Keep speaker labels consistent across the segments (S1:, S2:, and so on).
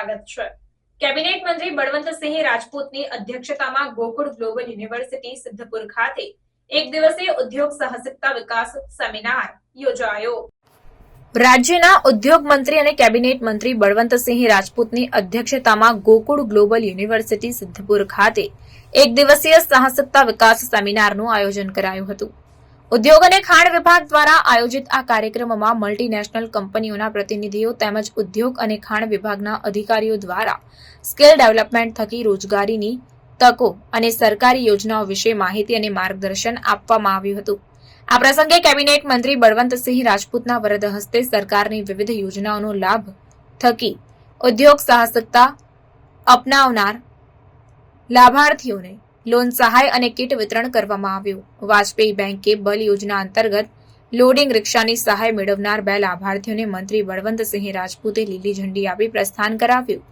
S1: સ્વાગત છે. કેબિનેટ મંત્રી બળવંતસિંહ રાજપૂતની અધ્યક્ષતામાં ગોકુળ ગ્લોબલ યુનિવર્સિટી સિદ્ધપુર ખાતે એક દિવસીય ઉદ્યોગ સાહસિકતા વિકાસ સેમિનાર યોજાયો. રાજ્યના ઉદ્યોગ મંત્રી અને કેબિનેટ મંત્રી બળવંતસિંહ રાજપૂતની અધ્યક્ષતામાં ગોકુળ ગ્લોબલ યુનિવર્સિટી સિદ્ધપુર ખાતે એક દિવસીય સાહસિકતા વિકાસ સેમિનારનું આયોજન કરાયું હતું. ઉદ્યોગ અને ખાણ વિભાગ દ્વારા આયોજિત આ કાર્યક્રમમાં મલ્ટીનેશનલ કંપનીઓના પ્રતિનિધિઓ તેમજ ઉદ્યોગ અને ખાણ વિભાગના અધિકારીઓ દ્વારા સ્કિલ ડેવલપમેન્ટ થકી રોજગારીની તકો અને સરકારી યોજનાઓ વિશે માહિતી અને માર્ગદર્શન આપવામાં આવ્યું હતું. આ પ્રસંગે કેબિનેટ મંત્રી બળવંતસિંહ રાજપૂતના વરદ હસ્તે સરકારની વિવિધ યોજનાઓનો લાભ થકી ઉદ્યોગ સાહસિકતા અપનાવનાર લાભાર્થીઓને લોન સહાય અને કીટ વિતરણ કરવામાં આવ્યું. વાજપેયી બેંકે બલ યોજના અંતર્ગત લોડિંગ રિક્ષાની સહાય મેળવનાર બે લાભાર્થીઓને મંત્રી બળવંતસિંહ રાજપૂતે લીલી ઝંડી આપી પ્રસ્થાન કરાવ્યું.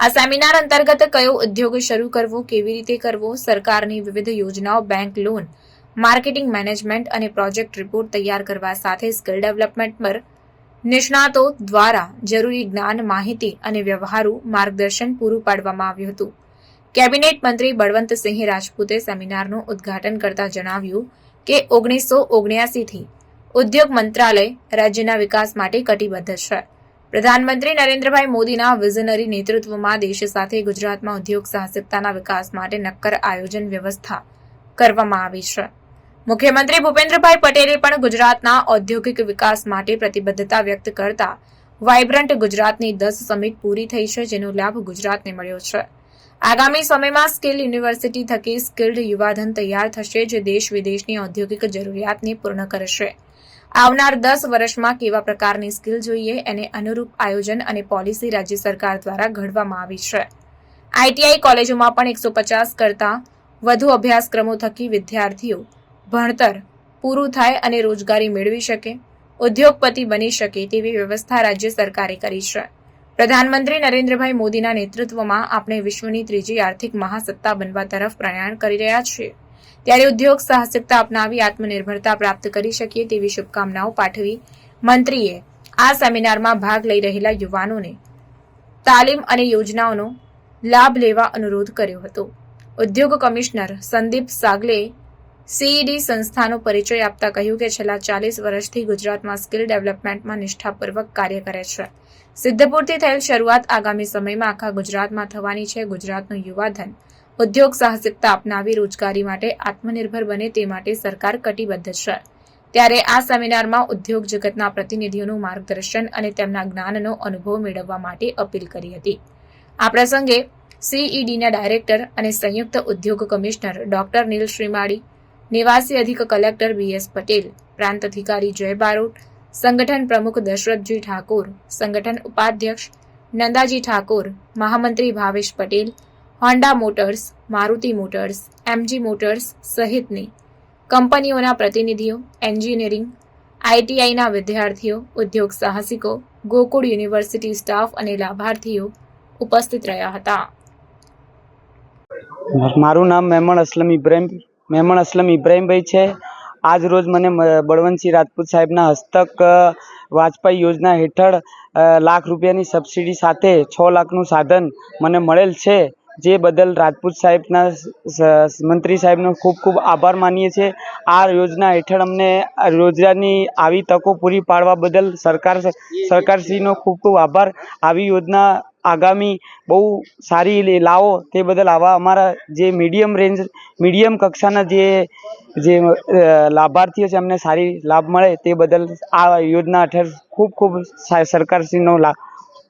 S1: આ સેમિનાર અંતર્ગત કયો ઉદ્યોગ શરૂ કરવો, કેવી રીતે કરવો, સરકારની વિવિધ યોજનાઓ, બેંક લોન, માર્કેટિંગ મેનેજમેન્ટ અને પ્રોજેક્ટ રિપોર્ટ તૈયાર કરવા સાથે સ્કિલ ડેવલપમેન્ટ પર નિષ્ણાતો દ્વારા જરૂરી જ્ઞાન, માહિતી અને વ્યવહારુ માર્ગદર્શન પૂરું પાડવામાં આવ્યું હતું. કેબિનેટ મંત્રી બળવંતસિંહ રાજપૂતે સેમિનારનું ઉદ્ઘાટન કરતા જણાવ્યું કે ઓગણીસો ઓગણ્યાસીથી ઉદ્યોગ મંત્રાલય રાજ્યના વિકાસ માટે કટિબદ્ધ છે. પ્રધાનમંત્રી નરેન્દ્રભાઈ મોદીના વિઝનરી નેતૃત્વમાં દેશ સાથે ગુજરાતમાં ઉદ્યોગ સાહસિકતાના વિકાસ માટે નક્કર આયોજન વ્યવસ્થા કરવામાં આવી છે. મુખ્યમંત્રી ભૂપેન્દ્રભાઈ પટેલે પણ ગુજરાતના ઔદ્યોગિક વિકાસ માટે પ્રતિબદ્ધતા વ્યક્ત કરતા વાઇબ્રન્ટ ગુજરાતની દસ સમિટ પૂરી થઈ છે, જેનો લાભ ગુજરાતને મળ્યો છે. આગામી સમયમાં સ્કિલ યુનિવર્સિટી થકી સ્કિલ્ડ યુવાધન તૈયાર થશે, જે દેશ વિદેશની ઔદ્યોગિક જરૂરિયાતને પૂર્ણ કરશે. આવનાર દસ વર્ષમાં કેવા પ્રકારની સ્કિલ જોઈએ એને અનુરૂપ આયોજન અને પોલિસી રાજ્ય સરકાર દ્વારા ઘડવામાં આવી છે. આઈટીઆઈ કોલેજોમાં પણ એકસો પચાસ કરતાં વધુ અભ્યાસક્રમો થકી વિદ્યાર્થીઓ ભણતર પૂરું થાય અને રોજગારી મેળવી શકે, ઉદ્યોગપતિ બની શકે તેવી વ્યવસ્થા રાજ્ય સરકારે કરી છે. પ્રધાનમંત્રી નરેન્દ્રભાઈ મોદીના નેતૃત્વમાં આપણે વિશ્વની ત્રીજી આર્થિક મહાસત્તા બનવા તરફ પ્રયાણ કરી રહ્યા છીએ. ત્યારે ઉદ્યોગ સાહસિકતા અપનાવી આત્મનિર્ભરતા પ્રાપ્ત કરી શકીએ તેવી શુભકામનાઓ પાઠવી મંત્રીએ આ સેમિનારમાં ભાગ લઈ રહેલા યુવાનોને તાલીમ અને યોજનાઓનો લાભ લેવા અનુરોધ કર્યો હતો. ઉદ્યોગ કમિશનર સંદીપ સાગલે સીઈડી સંસ્થાનો પરિચય આપતા કહ્યું કે છેલ્લા ચાલીસ વર્ષથી ગુજરાતમાં સ્કિલ ડેવલપમેન્ટમાં નિષ્ઠાપૂર્વક કાર્ય કરે છે. સિદ્ધપુરથી થયેલ શરૂઆત આગામી સમયમાં આખા ગુજરાતમાં થવાની છે. ગુજરાતનું યુવાધન, ઉદ્યોગ સાહસિકતા અપનાવી રોજગારી માટે આત્મનિર્ભર બને તે માટે સરકાર કટિબદ્ધ છે. ત્યારે આ સેમિનારમાં ઉદ્યોગ જગતના પ્રતિનિધિઓનું માર્ગદર્શન અને તેમના જ્ઞાનનો અનુભવ મેળવવા માટે અપીલ કરી હતી. આ પ્રસંગે સીઈડીના ડાયરેક્ટર અને સંયુક્ત ઉદ્યોગ કમિશનર ડોક્ટર નીલ શ્રીમાળી નિવાસી અધિક કલેક્ટર બીએસ પટેલ, પ્રાંત અધિકારી જય બારોટ, સંગઠન પ્રમુખ દશરથજી ઠાકોર, સંગઠન ઉપાધ્યક્ષ નંદાજી ઠાકોર, મહામંત્રી Bhavesh Patel, Honda Motors, Maruti Motors, MG Motors સહિતની કંપનીઓના પ્રતિનિધિઓ, એન્જિનિયરિંગ, આઈટીઆઈના વિદ્યાર્થીઓ, ઉદ્યોગ સાહસિકો, ગોકુળ યુનિવર્સિટી સ્ટાફ અને લાભાર્થીઓ ઉપસ્થિત રહ્યા હતા.
S2: મારું નામ મહેમણ અસલમ ઇબ્રાહિમ મહેમણ અસલમ ઇબ્રાહિમભાઈ છે. આજ રોજ મને બળવંતસિંહ રાજપૂત સાહેબના હસ્તક વાજપાઈ યોજના હેઠળ લાખ રૂપિયાની સબસિડી સાથે છ લાખનું સાધન મને મળેલ છે. જે બદલ રાજપૂત સાહેબના મંત્રી સાહેબનો ખૂબ ખૂબ આભાર માનીએ છીએ. આ યોજના હેઠળ અમને રોજગારની આવી તકો પૂરી પાડવા બદલ સરકાર, સરકારશ્રીનો ખૂબ ખૂબ આભાર. આવી યોજના આગામી બહુ સારી લાવો તે બદલ આવા અમારા જે મીડિયમ રેન્જ મીડિયમ કક્ષાના જે જે લાભાર્થીઓ છે એમને સારી લાભ મળે તે બદલ આ યોજના હેઠળ ખૂબ ખૂબ સરકારશ્રીનો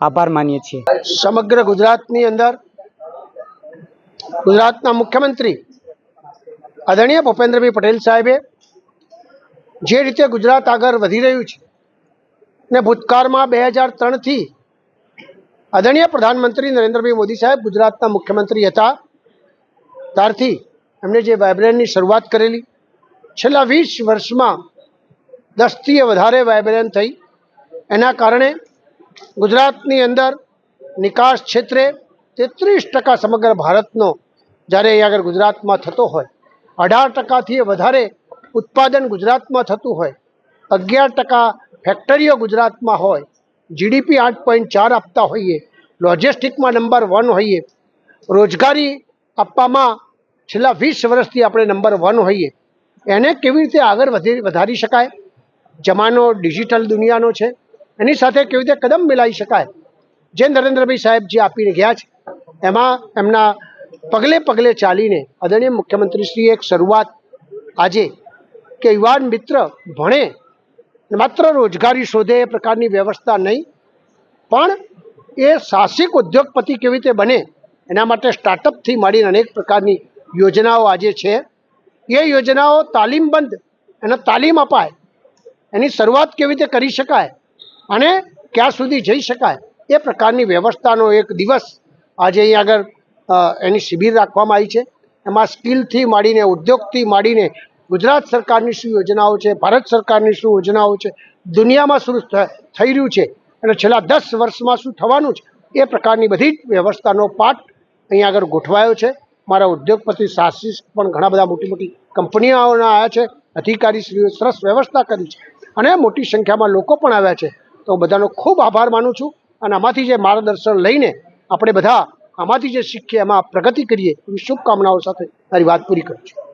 S2: આભાર માનીએ છીએ.
S3: સમગ્ર ગુજરાતની અંદર ગુજરાતના મુખ્યમંત્રી આદરણીય ભૂપેન્દ્રભાઈ પટેલ સાહેબે જે રીતે ગુજરાત આગળ વધી રહ્યું છે ને ભૂતકાળમાં બે હજાર ત્રણથી આદરણીય પ્રધાનમંત્રી નરેન્દ્રભાઈ મોદી સાહેબ ગુજરાતના મુખ્યમંત્રી હતા. ત્યારથી એમણે જે વાઇબ્રેન્ટની શરૂઆત કરેલી, છેલ્લા વીસ વર્ષમાં દસથી વધારે વાઇબ્રેન્ટ થઈ. એના કારણે ગુજરાતની અંદર નિકાસ ક્ષેત્રે તેત્રીસ ટકા સમગ્ર ભારતનો, જ્યારે અહીં આગળ ગુજરાતમાં થતો હોય, અઢાર ટકાથી વધારે ઉત્પાદન ગુજરાતમાં થતું હોય, અગિયાર ટકા ફેક્ટરીઓ ગુજરાતમાં હોય જીડીપી આઠ પોઈન્ટ ચાર આપતા હોઈએ લોજિસ્ટિકમાં નંબર વન હોઈએ, રોજગારી આપવામાં છેલ્લા વીસ વર્ષથી આપણે નંબર વન હોઈએ. એને કેવી રીતે આગળ વધી, વધારી શકાય? જમાનો ડિજિટલ દુનિયાનો છે. એની સાથે કેવી રીતે કદમ મિલાવી શકાય? જે નરેન્દ્રભાઈ સાહેબ જે આપીને ગયા છે, એમાં એમના પગલે પગલે ચાલીને આદરણીય મુખ્યમંત્રીશ્રીએ એક શરૂઆત આજે, કે યુવાન મિત્ર ભણે માત્ર રોજગારી શોધે એ પ્રકારની વ્યવસ્થા નહીં, પણ એ સાહસિક ઉદ્યોગપતિ કેવી રીતે બને એના માટે સ્ટાર્ટઅપથી માંડીને અનેક પ્રકારની યોજનાઓ આજે છે. એ યોજનાઓ તાલીમબંધ એને તાલીમ અપાય, એની શરૂઆત કેવી રીતે કરી શકાય અને ક્યાં સુધી જઈ શકાય એ પ્રકારની વ્યવસ્થાનો એક દિવસ આજે અહીં આગળ એની શિબિર રાખવામાં આવી છે. એમાં સ્કિલથી માંડીને, ઉદ્યોગથી માંડીને ગુજરાત સરકારની શું યોજનાઓ છે, ભારત સરકારની શું યોજનાઓ છે, દુનિયામાં શું થઈ રહ્યું છે અને છેલ્લા દસ વર્ષમાં શું થવાનું છે, એ પ્રકારની બધી જ વ્યવસ્થાનો પાઠ અહીંયા આગળ ગોઠવાયો છે. મારા ઉદ્યોગપતિ સાહસિક પણ ઘણા બધા મોટી મોટી કંપનીઓના આવ્યા છે અધિકારીશ્રીઓ સરસ વ્યવસ્થા કરી છે અને મોટી સંખ્યામાં લોકો પણ આવ્યા છે. તો હું બધાનો ખૂબ આભાર માનું છું અને આમાંથી જે માર્ગદર્શન લઈને આપણે બધા આમાંથી જે શીખીએ, એમાં પ્રગતિ કરીએ એવી શુભકામનાઓ સાથે મારી વાત પૂરી કરું છું.